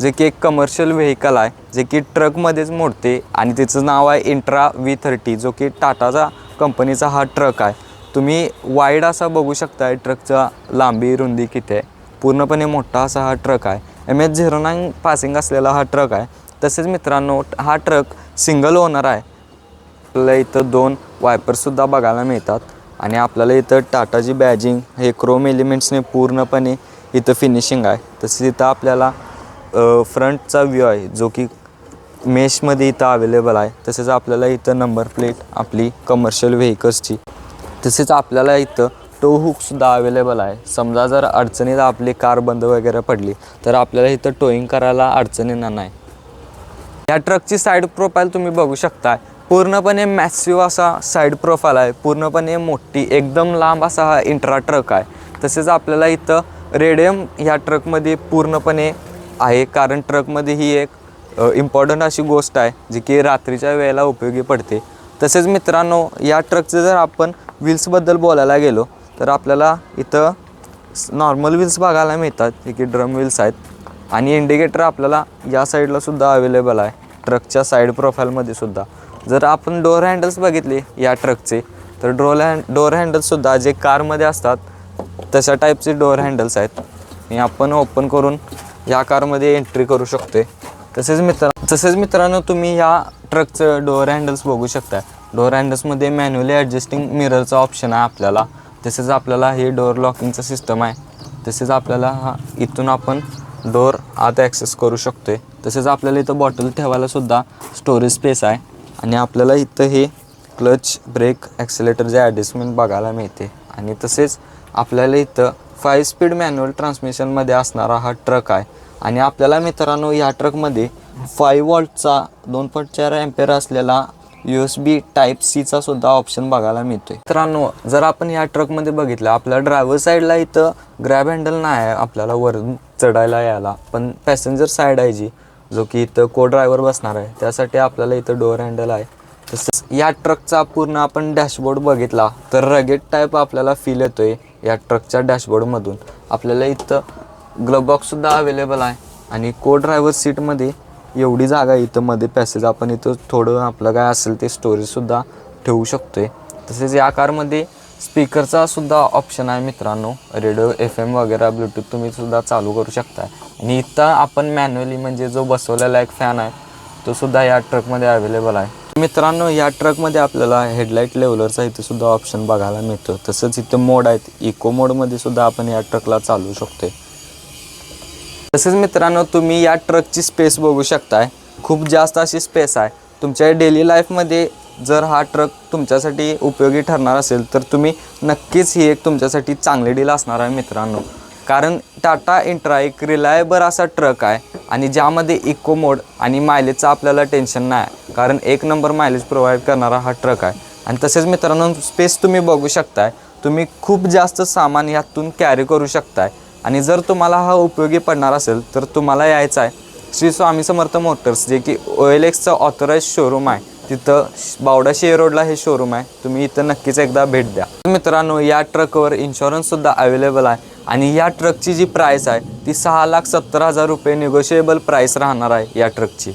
जे की एक कमर्शियल व्हेकल आहे जे की ट्रकमध्येच मोडते आणि त्याचं नाव आहे इंट्रा व्ही थर्टी जो की टाटाचा कंपनीचा हा ट्रक आहे. तुम्ही वाईड असा बघू शकताय ट्रकचा लांबी रुंदी किती आहे. पूर्णपणे मोठा असा हा ट्रक आहे. M H zero nine passing असलेला हा ट्रक आहे. तसेच मित्रांनो हा ट्रक सिंगल ओनर आहे. आपल्याला इथं दोन वायपरसुद्धा बघायला मिळतात. आणि आपल्याला इथं टाटाची बॅजिंग हे क्रोम एलिमेंट्सने पूर्णपणे इथं फिनिशिंग आहे. तसेच इथं आपल्याला फ्रंटचा व्ह्यू आहे जो की मेशमध्ये इथं अवेलेबल आहे. तसेच आपल्याला इथं नंबर प्लेट आपली कमर्शियल व्हेकल्सची तसेच आपल्याला इथं टो हुकसुद्धा अवेलेबल आहे. समजा जर अडचणीत आपली कार बंद वगैरे पडली तर आपल्याला इथं टोईंग करायला अडचण येणार नाही. या ट्रकची साईड प्रोफाईल तुम्ही बघू शकता पूर्णपणे मॅसिव असा साईड प्रोफाईल आहे. पूर्णपणे मोठी एकदम लांब असा हा इंट्रा ट्रक आहे. तसेच आपल्याला इथं रेडियम ह्या ट्रकमध्ये पूर्णपणे आहे. कारण ट्रकमध्ये ही एक इम्पॉर्टंट अशी गोष्ट आहे जी की रात्रीच्या वेळेला उपयोगी पडते. तसेच मित्रांनो या ट्रकचं जर आपण व्हील्सबद्दल बोलायला गेलो तर आपल्याला इथं नॉर्मल व्हील्स बघायला मिळतात जे की ड्रम व्हील्स आहेत. आणि इंडिकेटर आपल्याला या साईडला सुद्धा अवेलेबल आहे ट्रकच्या साईड प्रोफाईलमध्ये सुद्धा. जर आपण डोअर हँडल्स बघितले या ट्रकचे तर डोर हँड डोअर हँडल्ससुद्धा जे कारमध्ये असतात तशा टाईपचे डोअर हँडल्स आहेत. आणि आपण ओपन करून या कारमध्ये एंट्री करू शकते तसेच मित्र तसेच मित्रांनो तुम्ही या ट्रकचं डोअर हँडल्स बघू शकता डोअर हँडल्समध्ये मॅन्युअली ॲडजस्टिंग मिररचा ऑप्शन आहे आपल्याला. तसेच आपल्याला हे डोअर लॉकिंगचं सिस्टम आहे. तसेच आपल्याला हा इथून आपण डोअर आत ॲक्सेस करू शकतो आहे तसेच आपल्याला इथं बॉटल ठेवायला सुद्धा स्टोरेज स्पेस आहे. आणि आपल्याला इथं हे क्लच ब्रेक ॲक्सिलेटरचे ॲडजस्टमेंट बघायला मिळते. आणि तसेच आपल्याला इथं फाईव्ह स्पीड मॅन्युअल ट्रान्समिशनमध्ये असणारा हा ट्रक आहे. आणि आपल्याला मित्रांनो या ट्रकमध्ये फाईव्ह वॉल्टचा दोन पॉईंट चार एम्पेअर असलेला यू एस बी टाईप सीचा सुद्धा ऑप्शन बघायला मिळतोय. मित्रांनो जर आपण या ट्रकमध्ये बघितलं आपल्या ड्रायव्हर साईडला इथं ग्रॅब हँडल नाही आहे आपल्याला वरून चढायला यायला. पण पॅसेंजर साईड आहे जी जो की इथं को ड्रायव्हर बसणार आहे. त्यासाठी आपल्याला इथं डोअर हँडल आहे. तसंच या ट्रकचा पूर्ण आपण डॅशबोर्ड बघितला तर रगेट टाईप आपल्याला फील येतोय या ट्रकच्या डॅशबोर्डमधून आपल्याला इथं ग्लबॉक्ससुद्धा अवेलेबल आहे आणि को ड्रायव्हर सीटमध्ये एवढी जागा आहे इथं मध्ये पॅसेज आपण इथं थोडं आपलं काय असेल ते स्टोरेजसुद्धा ठेवू शकतो आहे तसेच या कारमध्ये स्पीकरचा सुद्धा ऑप्शन आहे मित्रांनो. रेडिओ एफ एम वगैरे ब्लूटूथ तुम्ही सुद्धा चालू करू शकता आणि इथं आपण मॅन्युअली म्हणजे जो बसवलेला एक फॅन आहे तो सुद्धा या ट्रकमध्ये अवेलेबल आहे. मित्रांनो या ट्रकमध्ये आपल्याला हेडलाईट लेवलरचा इथे सुद्धा ऑप्शन बघायला मिळतो. तसंच इथं मोड आहेत. इको मोडमध्ये सुद्धा आपण या ट्रकला चालवू शकतो तसेच मित्रांनो तुम्ही या ट्रकची स्पेस बघू शकताय. खूप जास्त अशी स्पेस आहे. तुमच्या डेली लाईफमध्ये जर हा ट्रक तुमच्यासाठी उपयोगी ठरणार असेल तर तुम्ही नक्कीच ही एक तुमच्यासाठी चांगली डील असणार आहे मित्रांनो. कारण टाटा इंट्रा एक रिलायबल असा ट्रक आहे आणि ज्यामध्ये इको मोड आणि मायलेजचं आपल्याला टेन्शन नाही. आहे कारण एक नंबर मायलेज प्रोव्हाइड करणारा हा ट्रक आहे. आणि तसेच मित्रांनो स्पेस तुम्ही बघू शकताय. तुम्ही खूप जास्त सामान यातून कॅरी करू शकताय. आणि जर तुम्हाला हा उपयोगी पडणार असेल तर तुम्हाला यायचं आहे श्री स्वामी समर्थ मोटर्स जे की ओ एल एक्सचं ऑथराईज शोरूम आहे. तिथं बावडा शेअर रोडला हे शोरूम आहे. तुम्ही इथं नक्कीच एकदा भेट द्या. मित्रांनो या ट्रकवर इन्शुरन्ससुद्धा अवेलेबल आहे. आणि या ट्रकची जी प्राईस आहे ती सहा लाख सत्तर हजार रुपये निगोशिएबल प्राईस राहणार आहे या ट्रकची